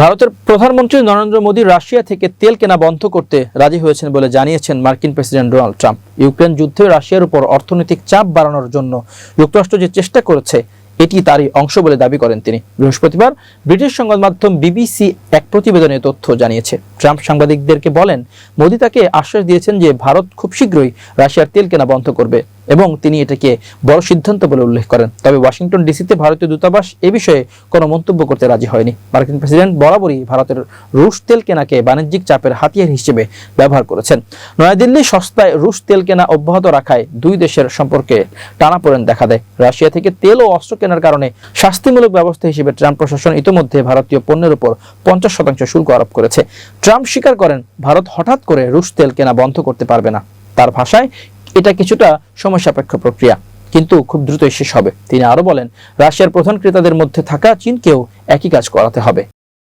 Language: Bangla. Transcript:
ভারতের প্রধানমন্ত্রী নরেন্দ্র মোদী রাশিয়া থেকে তেল কেনা বন্ধ করতে রাজি হয়েছেন বলে জানিয়েছেন মার্কিন প্রেসিডেন্ট ডোনাল্ড ট্রাম্প। ইউক্রেন যুদ্ধে রাশিয়ার উপর অর্থনৈতিক চাপ বাড়ানোর জন্য যুক্তরাষ্ট্র যে চেষ্টা করেছে, এটি তারই অংশ বলে দাবি করেন তিনি। বৃহস্পতিবার ব্রিটিশ সংবাদ মাধ্যম বিবিসি এক প্রতিবেদনে তথ্য জানিয়েছে। ট্রাম্প সাংবাদিকদেরকে বলেন, মোদী তাকে আশ্বাস দিয়েছেন যে ভারত খুব শীঘ্রই রাশিয়ার তেল কেনা বন্ধ করবে। এবং তিনি এটাকে বড় সিদ্ধান্ত বলে উল্লেখ করেন। তবে ওয়াশিংটন ডিসিতে ভারতীয় দূতাবাস এ বিষয়ে কোনো মন্তব্য করতে রাজি হয়নি। মার্কিন প্রেসিডেন্ট বরাবরই ভারতের রুশ তেল কেনাকে বাণিজ্যিক চাপের হাতিয়ার হিসেবে ব্যবহার করেছেন। নয়াদিল্লি সস্তায় রুশ তেল কেনা অব্যাহত রাখায় দুই দেশের সম্পর্কে টানাপোড়েন দেখা দেয়। রাশিয়া থেকে তেল ও অস্ত্র কেনার কারণে শাস্তিমূলক ব্যবস্থা হিসেবে ট্রাম্প প্রশাসন ইতিমধ্যে ভারতীয় পণ্যের উপর পঞ্চাশ শতাংশ শুল্ক আরোপ করেছে। ট্রাম্প স্বীকার করেন, ভারত হঠাৎ করে রুশ তেল কেনা বন্ধ করতে পারবে না। তার ভাষায় এটা কিছুটা সময় সাপেক্ষ প্রক্রিয়া, কিন্তু খুব দ্রুতই শেষ হবে। তিনি আরও বলেন, রাশিয়ার প্রধান ক্রেতাদের মধ্যে থাকা চীনকেও একই কাজ করাতে হবে।